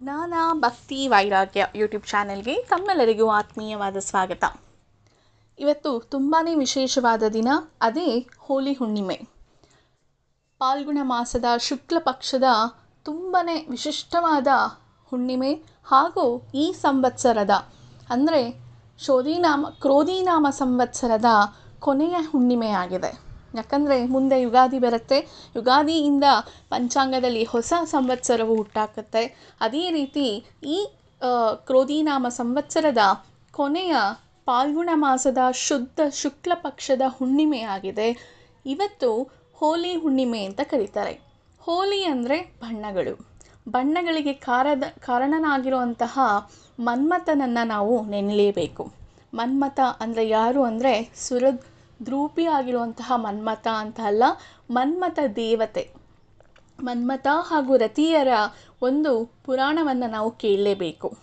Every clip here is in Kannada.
ಜ್ಞಾನ ಭಕ್ತಿ ವೈರಾಗ್ಯ ಯೂಟ್ಯೂಬ್ ಚಾನೆಲ್ಗೆ ತಮ್ಮೆಲ್ಲರಿಗೂ ಆತ್ಮೀಯವಾದ ಸ್ವಾಗತ. ಇವತ್ತು ತುಂಬಾ ವಿಶೇಷವಾದ ದಿನ, ಅದೇ ಹೋಳಿ ಹುಣ್ಣಿಮೆ. ಪಾಲ್ಗುಣ ಮಾಸದ ಶುಕ್ಲ ಪಕ್ಷದ ತುಂಬಾ ವಿಶಿಷ್ಟವಾದ ಹುಣ್ಣಿಮೆ ಹಾಗೂ ಈ ಸಂವತ್ಸರದ, ಅಂದರೆ ಶೋಧಿನಾಮ, ಕ್ರೋಧಿನಾಮ ಸಂವತ್ಸರದ ಕೊನೆಯ ಹುಣ್ಣಿಮೆಯಾಗಿದೆ. ಯಾಕಂದರೆ ಮುಂದೆ ಯುಗಾದಿ ಬರುತ್ತೆ. ಯುಗಾದಿಯಿಂದ ಪಂಚಾಂಗದಲ್ಲಿ ಹೊಸ ಸಂವತ್ಸರವು ಹುಟ್ಟಾಕತ್ತೆ. ಅದೇ ರೀತಿ ಈ ಕ್ರೋಧಿನಾಮ ಸಂವತ್ಸರದ ಕೊನೆಯ ಪಾಲ್ಗುಣ ಮಾಸದ ಶುದ್ಧ ಶುಕ್ಲ ಪಕ್ಷದ ಹುಣ್ಣಿಮೆಯಾಗಿದೆ ಇವತ್ತು ಹೋಲಿ ಹುಣ್ಣಿಮೆ ಅಂತ ಕರೀತಾರೆ. ಹೋಲಿ ಅಂದರೆ ಬಣ್ಣಗಳು. ಬಣ್ಣಗಳಿಗೆ ಕಾರದ, ಕಾರಣನಾಗಿರುವಂತಹ ಮನ್ಮಥನನ್ನು ನಾವು ನೆನಲೇಬೇಕು. ಮನ್ಮಥ ಅಂದರೆ ಯಾರು ಅಂದರೆ ಸುರದ್ ದ್ರೂಪಿ ಆಗಿರುವಂತಹ ಮನ್ಮಥ ಅಂತ ಅಲ್ಲ, ಮನ್ಮಥ ದೇವತೆ. ಮನ್ಮಥ ಹಾಗೂ ರತಿಯರ ಒಂದು ಪುರಾಣವನ್ನು ನಾವು ಕೇಳಲೇಬೇಕು.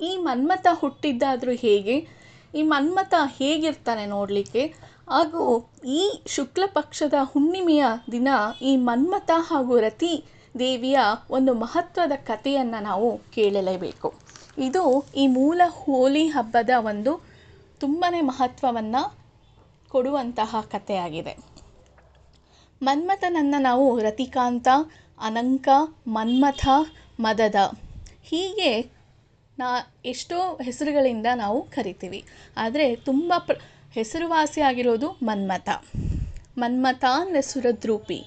ಈ ಮನ್ಮಥ ಹುಟ್ಟಿದ್ದಾದರೂ ಹೇಗೆ, ಈ ಮನ್ಮಥ ಹೇಗಿರ್ತಾನೆ ನೋಡಲಿಕ್ಕೆ? ಹಾಗೂ ಈ ಶುಕ್ಲ ಪಕ್ಷದ ಹುಣ್ಣಿಮೆಯ ದಿನ ಈ ಮನ್ಮಥ ಹಾಗೂ ರತಿ ದೇವಿಯ ಒಂದು ಮಹತ್ವದ ಕಥೆಯನ್ನು ನಾವು ಕೇಳಲೇಬೇಕು. ಇದು ಈ ಮೂಲ ಹೋಲಿ ಹಬ್ಬದ ಒಂದು ತುಂಬಾ ಮಹತ್ವವನ್ನು ಕೊಡುವಂತಹ ಕಥೆಯಾಗಿದೆ. ಮನ್ಮಥನನ್ನು ನಾವು ರತಿಕಾಂತ, ಅನಂಕ, ಮನ್ಮಥ, ಮದದ ಹೀಗೆ ನಾ ಎಷ್ಟೋ ಹೆಸರುಗಳಿಂದ ನಾವು ಕರಿತೀವಿ. ಆದರೆ ತುಂಬ ಪ್ರ ಹೆಸರುವಾಸಿಯಾಗಿರೋದು ಮನ್ಮಥ ಮನ್ಮಥ. ಅಂದರೆ ಸುರದ್ರೂಪಿ.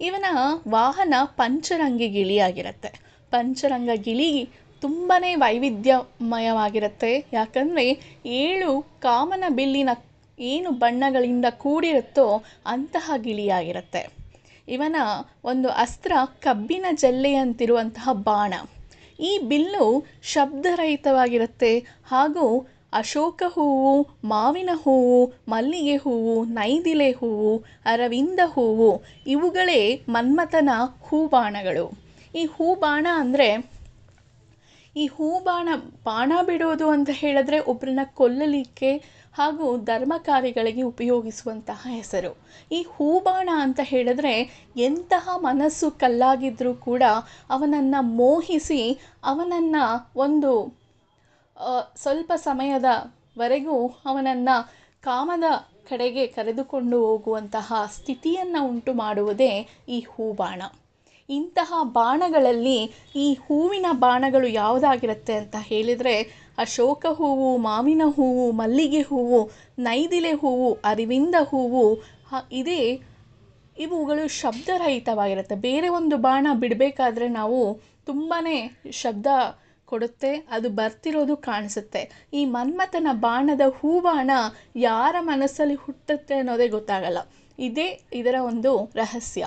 ಇವನ ವಾಹನ ಪಂಚರಂಗಿ ಗಿಳಿಯಾಗಿರುತ್ತೆ. ಪಂಚರಂಗ ಗಿಳಿ ತುಂಬಾ ವೈವಿಧ್ಯಮಯವಾಗಿರುತ್ತೆ. ಯಾಕಂದರೆ ಏಳು ಕಾಮನ ಬಿಲ್ಲಿನ ಏನು ಬಣ್ಣಗಳಿಂದ ಕೂಡಿರುತ್ತೋ ಅಂತಹ ಗಿಳಿಯಾಗಿರುತ್ತೆ. ಇವನ ಒಂದು ಅಸ್ತ್ರ ಕಬ್ಬಿನ ಜಲ್ಲೆಯಂತಿರುವಂತಹ ಬಾಣ. ಈ ಬಿಲ್ಲು ಶಬ್ದರಹಿತವಾಗಿರುತ್ತೆ. ಹಾಗೂ ಅಶೋಕ ಹೂವು, ಮಾವಿನ ಹೂವು, ಮಲ್ಲಿಗೆ ಹೂವು, ನೈದಿಲೆ ಹೂವು, ಅರವಿಂದ ಹೂವು, ಇವುಗಳೇ ಮನ್ಮಥನ ಹೂಬಾಣಗಳು. ಈ ಹೂಬಾಣ ಅಂದರೆ ಈ ಹೂಬಾಣ ಬಾಣ ಬಿಡೋದು ಅಂತ ಹೇಳಿದ್ರೆ ಒಬ್ಬರನ್ನ ಕೊಲ್ಲಲಿಕ್ಕೆ ಹಾಗೂ ಧರ್ಮ ಕಾರ್ಯಗಳಿಗೆ ಉಪಯೋಗಿಸುವಂತಹ ಹೆಸರು. ಈ ಹೂಬಾಣ ಅಂತ ಹೇಳಿದ್ರೆ ಎಂತಹ ಮನಸ್ಸು ಕಲ್ಲಾಗಿದ್ದರೂ ಕೂಡ ಅವನನ್ನು ಮೋಹಿಸಿ ಅವನನ್ನು ಒಂದು ಸ್ವಲ್ಪ ಸಮಯದವರೆಗೂ ಅವನನ್ನು ಕಾಮದ ಕಡೆಗೆ ಕರೆದುಕೊಂಡು ಹೋಗುವಂತಹ ಸ್ಥಿತಿಯನ್ನು ಉಂಟು ಮಾಡುವುದೇ ಈ ಹೂಬಾಣ. ಇಂತಹ ಬಾಣಗಳಲ್ಲಿ ಈ ಹೂವಿನ ಬಾಣಗಳು ಯಾವುದಾಗಿರುತ್ತೆ ಅಂತ ಹೇಳಿದರೆ ಅಶೋಕ ಹೂವು, ಮಾವಿನ ಹೂವು, ಮಲ್ಲಿಗೆ ಹೂವು, ನೈದಿಲೆ ಹೂವು, ಅರಿವಿಂದ ಹೂವು ಇದೇ ಇವುಗಳು ಶಬ್ದರಹಿತವಾಗಿರುತ್ತೆ. ಬೇರೆ ಒಂದು ಬಾಣ ಬಿಡಬೇಕಾದ್ರೆ ನಾವು ತುಂಬಾ ಶಬ್ದ ಕೊಡುತ್ತೆ, ಅದು ಬರ್ತಿರೋದು ಕಾಣಿಸುತ್ತೆ. ಈ ಮನ್ಮಥನ ಬಾಣದ ಹೂಬಾಣ ಯಾರ ಮನಸ್ಸಲ್ಲಿ ಹುಟ್ಟುತ್ತೆ ಅನ್ನೋದೇ ಗೊತ್ತಾಗಲ್ಲ. ಇದೇ ಇದರ ಒಂದು ರಹಸ್ಯ.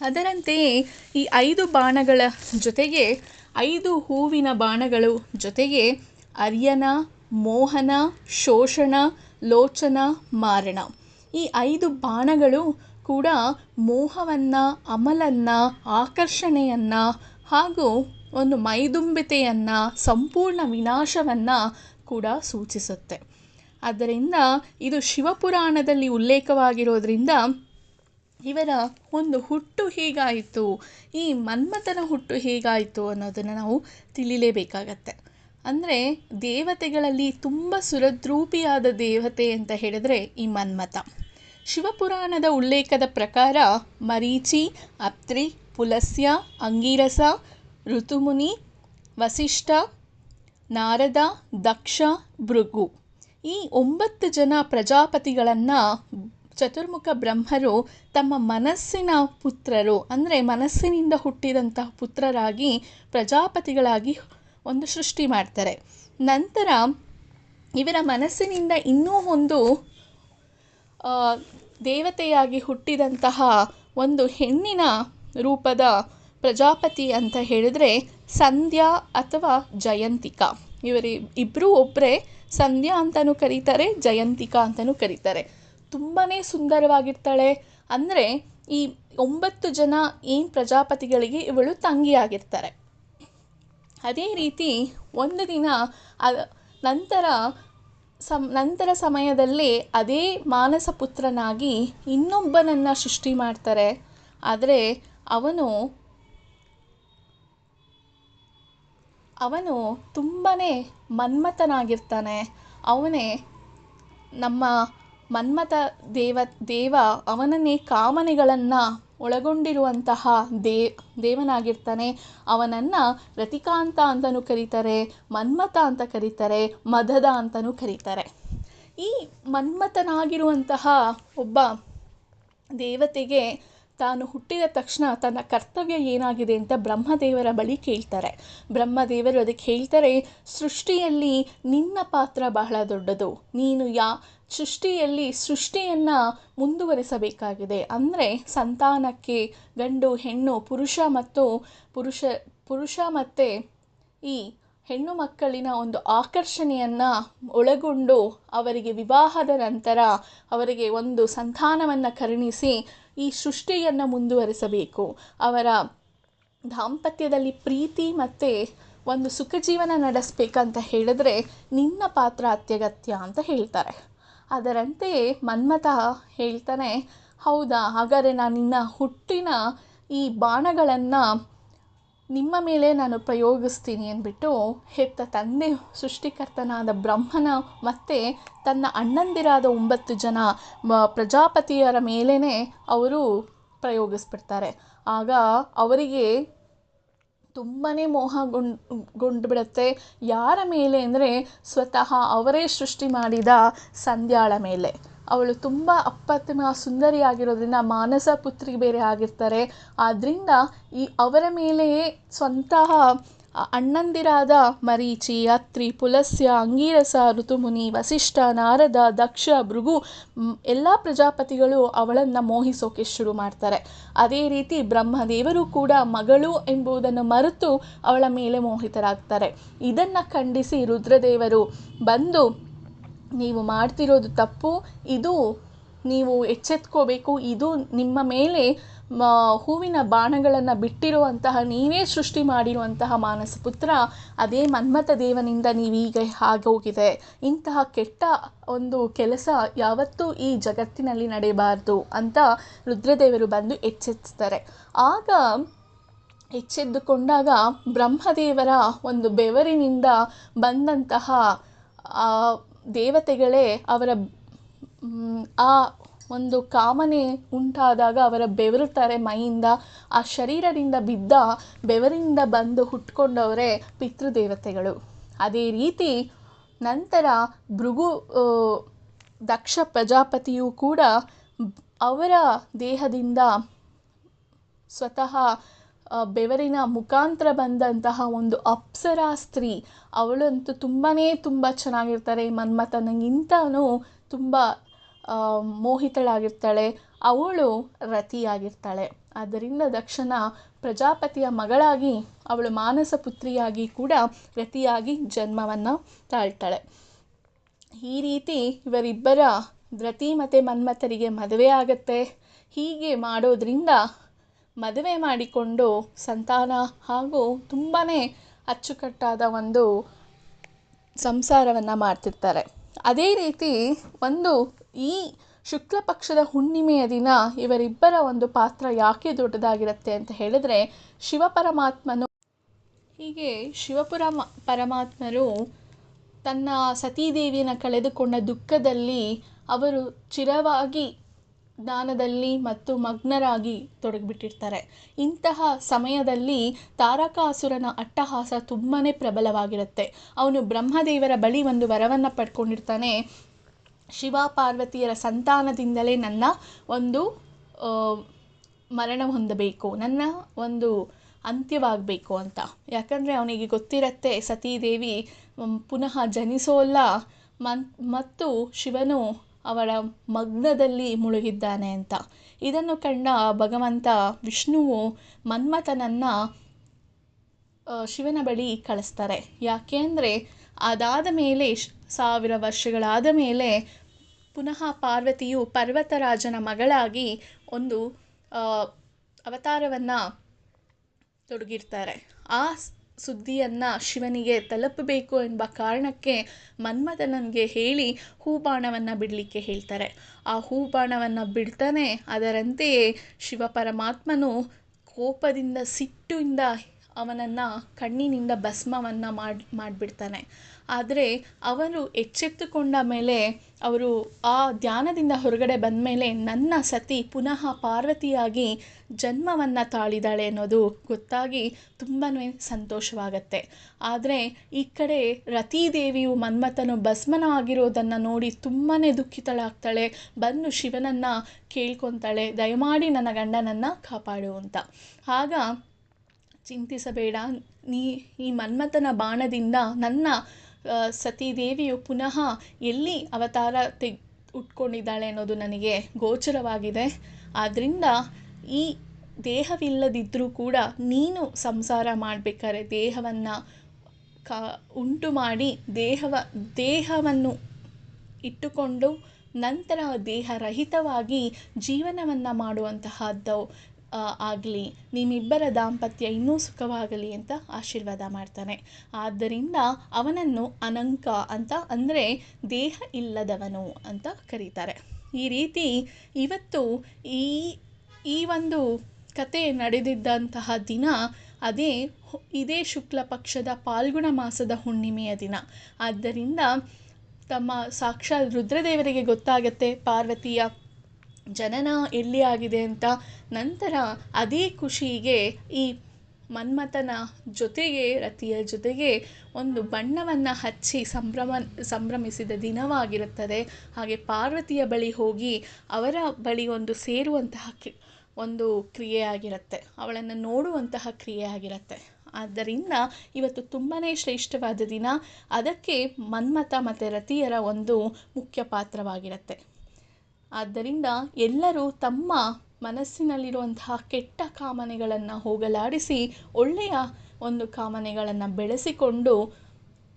ಅದರಂತೆಯೇ ಈ ಐದು ಬಾಣಗಳ ಜೊತೆಗೆ ಐದು ಹೂವಿನ ಬಾಣಗಳು ಜೊತೆಗೆ ಅರ್ಯನ, ಮೋಹನ, ಶೋಷಣ, ಲೋಚನ, ಮಾರಣ. ಈ ಐದು ಬಾಣಗಳು ಕೂಡ ಮೋಹವನ್ನು, ಅಮಲನ್ನು, ಆಕರ್ಷಣೆಯನ್ನು ಹಾಗೂ ಒಂದು ಮೈದುಂಬಿತೆಯನ್ನು, ಸಂಪೂರ್ಣ ವಿನಾಶವನ್ನು ಕೂಡ ಸೂಚಿಸುತ್ತೆ. ಆದ್ದರಿಂದ ಇದು ಶಿವಪುರಾಣದಲ್ಲಿ ಉಲ್ಲೇಖವಾಗಿರೋದ್ರಿಂದ ಇವರ ಒಂದು ಹುಟ್ಟು ಹೀಗಾಯಿತು? ಈ ಮನ್ಮಥನ ಹುಟ್ಟು ಹೀಗಾಯಿತು ಅನ್ನೋದನ್ನು ನಾವು ತಿಳಿಲೇಬೇಕಾಗತ್ತೆ. ಅಂದರೆ ದೇವತೆಗಳಲ್ಲಿ ತುಂಬ ಸುರದ್ರೂಪಿಯಾದ ದೇವತೆ ಅಂತ ಹೇಳಿದ್ರೆ ಈ ಮನ್ಮಥ. ಶಿವಪುರಾಣದ ಉಲ್ಲೇಖದ ಪ್ರಕಾರ ಮರೀಚಿ ಅತ್ರಿ ಪುಲಸ್ಯ, ಅಂಗೀರಸ, ಋತುಮುನಿ, ವಸಿಷ್ಠ, ನಾರದ, ದಕ್ಷ, ಭೃಗು. ಈ ಒಂಬತ್ತು ಜನ ಪ್ರಜಾಪತಿಗಳನ್ನು ಚತುರ್ಮುಖ ಬ್ರಹ್ಮರು ತಮ್ಮ ಮನಸ್ಸಿನ ಪುತ್ರರು, ಅಂದರೆ ಮನಸ್ಸಿನಿಂದ ಹುಟ್ಟಿದಂತಹ ಪುತ್ರರಾಗಿ ಪ್ರಜಾಪತಿಗಳಾಗಿ ಒಂದು ಸೃಷ್ಟಿ ಮಾಡ್ತಾರೆ. ನಂತರ ಇವರ ಮನಸ್ಸಿನಿಂದ ಇನ್ನೂ ಒಂದು ದೇವತೆಯಾಗಿ ಹುಟ್ಟಿದಂತಹ ಒಂದು ಹೆಣ್ಣಿನ ರೂಪದ ಪ್ರಜಾಪತಿ ಅಂತ ಹೇಳಿದರೆ ಸಂಧ್ಯಾ ಅಥವಾ ಜಯಂತಿಕಾ. ಇವರಿ ಇಬ್ಬರೂ ಒಬ್ಬರೇ ಸಂಧ್ಯಾ ಅಂತಲೂ ಕರೀತಾರೆ, ಜಯಂತಿಕಾ ಅಂತಲೂ ಕರೀತಾರೆ. ತುಂಬಾ ಸುಂದರವಾಗಿರ್ತಾಳೆ. ಅಂದರೆ ಈ ಒಂಬತ್ತು ಜನ ಏನು ಪ್ರಜಾಪತಿಗಳಿಗೆ ಇವಳು ತಂಗಿಯಾಗಿರ್ತಾರೆ. ಅದೇ ರೀತಿ ಒಂದು ದಿನ ನಂತರ ಸಮ್ ನಂತರ ಸಮಯದಲ್ಲಿ ಅದೇ ಮಾನಸ ಪುತ್ರನಾಗಿ ಇನ್ನೊಬ್ಬನನ್ನು ಸೃಷ್ಟಿ ಮಾಡ್ತಾರೆ. ಆದರೆ ಅವನು ಅವನು ತುಂಬಾ ಮನ್ಮಥನಾಗಿರ್ತಾನೆ. ಅವನೇ ನಮ್ಮ ಮನ್ಮಥ ದೇವ ದೇವ ಅವನನ್ನೇ ಕಾಮನೆಗಳನ್ನು ಒಳಗೊಂಡಿರುವಂತಹ ದೇ, ದೇವನಾಗಿರ್ತಾನೆ. ಅವನನ್ನು ರತಿಕಾಂತ ಅಂತಲೂ ಕರೀತಾರೆ, ಮನ್ಮಥ ಅಂತ ಕರೀತಾರೆ ಮದದ ಅಂತಲೂ ಕರೀತಾರೆ. ಈ ಮನ್ಮಥನಾಗಿರುವಂತಹ ಒಬ್ಬ ದೇವತೆಗೆ ತಾನು ಹುಟ್ಟಿದ ತಕ್ಷಣ ತನ್ನ ಕರ್ತವ್ಯ ಏನಾಗಿದೆ ಅಂತ ಬ್ರಹ್ಮದೇವರ ಬಳಿ ಕೇಳ್ತಾರೆ. ಬ್ರಹ್ಮದೇವರು ಅದಕ್ಕೆ ಹೇಳ್ತಾರೆ, ಸೃಷ್ಟಿಯಲ್ಲಿ ನಿನ್ನ ಪಾತ್ರ ಬಹಳ ದೊಡ್ಡದು. ನೀನು ಯಾ ಸೃಷ್ಟಿಯಲ್ಲಿ ಸೃಷ್ಟಿಯನ್ನು ಮುಂದುವರಿಸಬೇಕಾಗಿದೆ. ಅಂದರೆ ಸಂತಾನಕ್ಕೆ ಗಂಡು, ಹೆಣ್ಣು, ಪುರುಷ ಮತ್ತು ಪುರುಷ ಪುರುಷ ಮತ್ತು ಈ ಹೆಣ್ಣು ಮಕ್ಕಳಿನ ಒಂದು ಆಕರ್ಷಣೆಯನ್ನು ಒಳಗೊಂಡು ಅವರಿಗೆ ವಿವಾಹದ ನಂತರ ಅವರಿಗೆ ಒಂದು ಸಂತಾನವನ್ನು ಕರುಣಿಸಿ ಈ ಸೃಷ್ಟಿಯನ್ನು ಮುಂದುವರಿಸಬೇಕು. ಅವರ ದಾಂಪತ್ಯದಲ್ಲಿ ಪ್ರೀತಿ ಮತ್ತು ಒಂದು ಸುಖ ಜೀವನ ನಡೆಸಬೇಕಂತ ಹೇಳಿದ್ರೆ ನಿನ್ನ ಪಾತ್ರ ಅತ್ಯಗತ್ಯ ಅಂತ ಹೇಳ್ತಾರೆ. ಅದರಂತೆಯೇ ಮನ್ಮಥ ಹೇಳ್ತಾನೆ, ಹೌದಾ, ಹಾಗಾದರೆ ನಾನು ನಿನ್ನ ಹುಟ್ಟಿನ ಈ ಬಾಣಗಳನ್ನು ನಿಮ್ಮ ಮೇಲೆ ನಾನು ಪ್ರಯೋಗಿಸ್ತೀನಿ ಅಂದ್ಬಿಟ್ಟು ಹೆತ್ತ ತಂದೆ, ಸೃಷ್ಟಿಕರ್ತನಾದ ಬ್ರಹ್ಮನ ಮತ್ತು ತನ್ನ ಅಣ್ಣಂದಿರಾದ ಒಂಬತ್ತು ಜನ ಪ್ರಜಾಪತಿಯರ ಮೇಲೇ ಅವರು ಪ್ರಯೋಗಿಸ್ಬಿಡ್ತಾರೆ. ಆಗ ಅವರಿಗೆ ತುಂಬಾ ಮೋಹಗೊಂಡು ಗೊಂಡು ಬಿಡುತ್ತೆ ಯಾರ ಮೇಲೆ ಅಂದರೆ ಸ್ವತಃ ಅವರೇ ಸೃಷ್ಟಿ ಮಾಡಿದ ಸಂಧ್ಯಾಳ ಮೇಲೆ. ಅವಳು ತುಂಬ ಅಪ್ರತಿಮ ಸುಂದರಿಯಾಗಿರೋದ್ರಿಂದ ಮಾನಸ ಪುತ್ರಿ ಬೇರೆ ಆಗಿರ್ತಾರೆ. ಆದ್ದರಿಂದ ಈ ಅವರ ಮೇಲೆಯೇ ಸ್ವಂತಹ ಅಣ್ಣಂದಿರಾದ ಮರೀಚಿ, ಅತ್ರಿ, ಪುಲಸ್ಯ, ಅಂಗೀರಸ, ಋತುಮುನಿ, ವಸಿಷ್ಠ, ನಾರದ, ದಕ್ಷ, ಭೃಗು ಎಲ್ಲ ಪ್ರಜಾಪತಿಗಳು ಅವಳನ್ನು ಮೋಹಿಸೋಕೆ ಶುರು ಮಾಡ್ತಾರೆ. ಅದೇ ರೀತಿ ಬ್ರಹ್ಮದೇವರು ಕೂಡ ಮಗಳು ಎಂಬುದನ್ನು ಮರೆತು ಅವಳ ಮೇಲೆ ಮೋಹಿತರಾಗ್ತಾರೆ. ಇದನ್ನು ಖಂಡಿಸಿ ರುದ್ರದೇವರು, ಬಂದು, ನೀವು ಮಾಡ್ತಿರೋದು ತಪ್ಪು. ಇದು ನೀವು ಎಚ್ಚೆತ್ಕೋಬೇಕು. ಇದು ನಿಮ್ಮ ಮೇಲೆ ಮ, ಹೂವಿನ ಬಾಣಗಳನ್ನು ಬಿಟ್ಟಿರುವಂತಹ ನೀವೇ ಸೃಷ್ಟಿ ಮಾಡಿರುವಂತಹ ಮಾನಸ ಪುತ್ರ, ಅದೇ ಮನ್ಮಥ ದೇವನಿಂದ ನೀವೀಗ ಆಗೋಗಿದೆ ಇಂತಹ ಕೆಟ್ಟ ಒಂದು ಕೆಲಸ ಯಾವತ್ತೂ ಈ ಜಗತ್ತಿನಲ್ಲಿ ನಡೆಯಬಾರ್ದು ಅಂತ ರುದ್ರದೇವರು ಬಂದು ಎಚ್ಚೆತ್ತಾರೆ ಆಗ ಎಚ್ಚೆದ್ದುಕೊಂಡಾಗ ಬ್ರಹ್ಮದೇವರ ಒಂದು ಬೆವರಿನಿಂದ ಬಂದಂತಹ ದೇವತೆಗಳೇ ಅವರ ಆ ಒಂದು ಕಾಮನೆ ಉಂಟಾದಾಗ ಅವರ ಬೆವರುತ್ತಾರೆ ಮೈಯಿಂದ. ಆ ಶರೀರದಿಂದ ಬಿದ್ದ ಬೆವರಿಂದ ಬಂದು ಹುಟ್ಕೊಂಡವರೇ ಪಿತೃದೇವತೆಗಳು. ಅದೇ ರೀತಿ ನಂತರ ಭೃಗು ದಕ್ಷ ಪ್ರಜಾಪತಿಯು ಕೂಡ ಅವರ ದೇಹದಿಂದ ಸ್ವತಃ ಬೆವರಿನ ಮುಖಾಂತರ ಬಂದಂತಹ ಒಂದು ಅಪ್ಸರಾ ಸ್ತ್ರೀ. ಅವಳಂತೂ ತುಂಬಾ ತುಂಬ ಚೆನ್ನಾಗಿರ್ತಾರೆ. ಮನ್ಮಥನಿಗಿಂತನೂ ತುಂಬ ಮೋಹಿತಳಾಗಿರ್ತಾಳೆ, ಅವಳು ರತಿಯಾಗಿರ್ತಾಳೆ ಆದ್ದರಿಂದ ದಕ್ಷನ ಪ್ರಜಾಪತಿಯ ಮಗಳಾಗಿ, ಅವಳು ಮಾನಸ ಪುತ್ರಿಯಾಗಿ ಕೂಡ ರತಿಯಾಗಿ ಜನ್ಮವನ್ನು ತಾಳ್ತಾಳೆ. ಈ ರೀತಿ ಇವರಿಬ್ಬರ ರತಿ ಮತ್ತು ಮನ್ಮಥರಿಗೆ ಮದುವೆ ಆಗತ್ತೆ. ಹೀಗೆ ಮಾಡೋದ್ರಿಂದ ಮದುವೆ ಮಾಡಿಕೊಂಡು ಸಂತಾನ ಹಾಗೂ ತುಂಬಾ ಅಚ್ಚುಕಟ್ಟಾದ ಒಂದು ಸಂಸಾರವನ್ನು ಮಾಡ್ತಿರ್ತಾರೆ. ಅದೇ ರೀತಿ ಒಂದು ಈ ಶುಕ್ಲ ಪಕ್ಷದ ಹುಣ್ಣಿಮೆಯ ದಿನ ಇವರಿಬ್ಬರ ಒಂದು ಪಾತ್ರ ಯಾಕೆ ದೊಡ್ಡದಾಗಿರುತ್ತೆ ಅಂತ ಹೇಳಿದ್ರೆ ಶಿವ ಪರಮಾತ್ಮನು ಹೀಗೆ ಶಿವಪುರ ಪರಮಾತ್ಮರು ತನ್ನ ಸತೀದೇವಿಯನ್ನು ಕಳೆದುಕೊಂಡ ದುಃಖದಲ್ಲಿ ಅವರು ಚಿರವಾಗಿ ಜ್ಞಾನದಲ್ಲಿ ಮತ್ತು ಮಗ್ನರಾಗಿ ತೊಡಗಿಬಿಟ್ಟಿರ್ತಾರೆ. ಇಂತಹ ಸಮಯದಲ್ಲಿ ತಾರಕಾಸುರನ ಅಟ್ಟಹಾಸ ತುಂಬಾ ಪ್ರಬಲವಾಗಿರುತ್ತೆ. ಅವನು ಬ್ರಹ್ಮದೇವರ ಬಳಿ ಒಂದು ವರವನ್ನು ಪಡ್ಕೊಂಡಿರ್ತಾನೆ. ಶಿವ ಪಾರ್ವತಿಯರ ಸಂತಾನದಿಂದಲೇ ನನ್ನ ಒಂದು ಮರಣ ಹೊಂದಬೇಕು, ನನ್ನ ಒಂದು ಅಂತ್ಯವಾಗಬೇಕು ಅಂತ. ಯಾಕಂದರೆ ಅವನಿಗೆ ಗೊತ್ತಿರತ್ತೆ, ಸತೀದೇವಿ ಪುನಃ ಜನಿಸೋಲ್ಲ ಮತ್ತು ಶಿವನು ಅವಳ ಮಗ್ನದಲ್ಲಿ ಮುಳುಗಿದ್ದಾನೆ ಅಂತ. ಇದನ್ನು ಕಂಡ ಭಗವಂತ ವಿಷ್ಣುವು ಮನ್ಮಥನನ್ನು ಶಿವನ ಬಳಿ ಕಳಿಸ್ತಾರೆ. ಯಾಕೆ ಅಂದರೆ ಅದಾದ ಮೇಲೆ, ಸಾವಿರ ವರ್ಷಗಳಾದ ಮೇಲೆ ಪುನಃ ಪಾರ್ವತಿಯು ಪರ್ವತರಾಜನ ಮಗಳಾಗಿ ಒಂದು ಅವತಾರವನ್ನು ತೊಡಗಿರ್ತಾರೆ. ಆ ಸುದ್ದಿಯನ್ನು ಶಿವನಿಗೆ ತಲುಪಬೇಕು ಎಂಬ ಕಾರಣಕ್ಕೆ ಮನ್ಮಥನಿಗೆ ಹೇಳಿ ಹೂಬಾಣವನ್ನು ಬಿಡಲಿಕ್ಕೆ ಹೇಳ್ತಾರೆ. ಆ ಹೂಬಾಣವನ್ನು ಬಿಡ್ತಾನೆ, ಅದರಂತೆಯೇ ಶಿವ ಪರಮಾತ್ಮನು ಕೋಪದಿಂದ ಸಿಟ್ಟಿಂದ ಅವನನ್ನು ಕಣ್ಣಿನಿಂದ ಭಸ್ಮವನ್ನು ಮಾಡಿ, ಮಾಡಿಬಿಡ್ತಾನೆ. ಆದರೆ ಅವರು ಎಚ್ಚೆತ್ತುಕೊಂಡ ಮೇಲೆ ಅವರು ಆ ಧ್ಯಾನದಿಂದ ಹೊರಗಡೆ ಬಂದ ಮೇಲೆ ನನ್ನ ಸತಿ ಪುನಃ ಪಾರ್ವತಿಯಾಗಿ ಜನ್ಮವನ್ನು ತಾಳಿದಾಳೆ ಅನ್ನೋದು ಗೊತ್ತಾಗಿ ತುಂಬಾ ಸಂತೋಷವಾಗತ್ತೆ. ಆದರೆ ಈ ಕಡೆ ರತೀದೇವಿಯು ಮನ್ಮಥನು ಭಸ್ಮನ ಆಗಿರೋದನ್ನು ನೋಡಿ ತುಂಬಾ ದುಃಖಿತಳಾಗ್ತಾಳೆ. ಬಂದು ಶಿವನನ್ನು ಕೇಳ್ಕೊತಾಳೆ. ದಯಮಾಡಿ ನನ್ನ ಗಂಡನನ್ನು ಕಾಪಾಡು ಅಂತ. ಆಗ ಚಿಂತಿಸಬೇಡ. ನೀ ಈ ಮನ್ಮಥನ ಬಾಣದಿಂದ ನನ್ನ ಸತೀದೇವಿಯು ಪುನಃ ಎಲ್ಲಿ ಅವತಾರ ತೆ ಉಟ್ಕೊಂಡಿದ್ದಾಳೆ ಅನ್ನೋದು ನನಗೆ ಗೋಚರವಾಗಿದೆ. ಆದ್ದರಿಂದ ಈ ದೇಹವಿಲ್ಲದಿದ್ದರೂ ಕೂಡ ನೀನು ಸಂಸಾರ ಮಾಡಬೇಕಾದ್ರೆ ದೇಹವನ್ನು ಕಾ, ಉಂಟು ಮಾಡಿ ದೇಹವ, ದೇಹವನ್ನು ಇಟ್ಟುಕೊಂಡು ನಂತರ ದೇಹರಹಿತವಾಗಿ ಜೀವನವನ್ನು ಮಾಡುವಂತಹದ್ದು ಆಗಲಿ. ನಿಮ್ಮಿಬ್ಬರ ದಾಂಪತ್ಯ ಇನ್ನೂ ಸುಖವಾಗಲಿ ಅಂತ ಆಶೀರ್ವಾದ ಮಾಡ್ತಾನೆ. ಆದ್ದರಿಂದ ಅವನನ್ನು ಅನಂಕ ಅಂತ ಅಂದರೆ ದೇಹ ಇಲ್ಲದವನು ಅಂತ ಕರೀತಾರೆ. ಈ ರೀತಿ ಇವತ್ತು ಈ ಈ ಒಂದು ಕತೆ ನಡೆದಿದ್ದಂತಹ ದಿನ ಅದೇ ಇದೇ ಶುಕ್ಲ ಪಕ್ಷದ ಪಾಲ್ಗುಣ ಮಾಸದ ಹುಣ್ಣಿಮೆಯ ದಿನ. ಆದ್ದರಿಂದ ತಮ್ಮ ಸಾಕ್ಷಾತ್ ರುದ್ರದೇವರಿಗೆ ಗೊತ್ತಾಗತ್ತೆ, ಪಾರ್ವತಿಯ ಜನನ ಎಲ್ಲಿ ಆಗಿದೆ ಅಂತ ನಂತರ ಅದೇ ಖುಷಿಗೆ ಈ ಮನ್ಮಥನ ಜೊತೆಗೆ, ರತಿಯ ಜೊತೆಗೆ ಒಂದು ಬಣ್ಣವನ್ನು ಹಚ್ಚಿ ಸಂಭ್ರಮ, ಸಂಭ್ರಮಿಸಿದ ದಿನವಾಗಿರುತ್ತದೆ. ಹಾಗೆ ಪಾರ್ವತಿಯ ಬಳಿ ಹೋಗಿ ಅವರ ಬಳಿ ಒಂದು ಸೇರುವಂತಹ ಕಿ ಒಂದು ಕ್ರಿಯೆ ಆಗಿರುತ್ತೆ ಅವಳನ್ನು ನೋಡುವಂತಹ ಕ್ರಿಯೆ ಆಗಿರುತ್ತೆ ಆದ್ದರಿಂದ ಇವತ್ತು ತುಂಬಾ ಶ್ರೇಷ್ಠವಾದ ದಿನ. ಅದಕ್ಕೆ ಮನ್ಮಥ ಮತ್ತು ರತಿಯರ ಒಂದು ಮುಖ್ಯ ಪಾತ್ರವಾಗಿರುತ್ತೆ. ಆದ್ದರಿಂದ ಎಲ್ಲರೂ ತಮ್ಮ ಮನಸ್ಸಿನಲ್ಲಿರುವಂತಹ ಕೆಟ್ಟ ಕಾಮನೆಗಳನ್ನು ಹೋಗಲಾಡಿಸಿ ಒಳ್ಳೆಯ ಒಂದು ಕಾಮನೆಗಳನ್ನು ಬೆಳೆಸಿಕೊಂಡು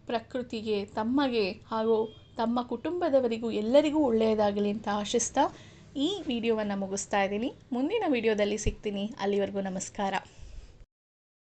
ಪ್ರಕೃತಿಗೆ, ತಮಗೆ ಹಾಗೂ ತಮ್ಮ ಕುಟುಂಬದವರಿಗೂ ಎಲ್ಲರಿಗೂ ಒಳ್ಳೆಯದಾಗಲಿ ಅಂತ ಆಶಿಸ್ತಾ ಈ ವಿಡಿಯೋವನ್ನು ಮುಗಿಸ್ತಾ ಇದ್ದೀನಿ. ಮುಂದಿನ ವಿಡಿಯೋದಲ್ಲಿ ಸಿಗ್ತೀನಿ. ಅಲ್ಲಿವರೆಗೂ ನಮಸ್ಕಾರ.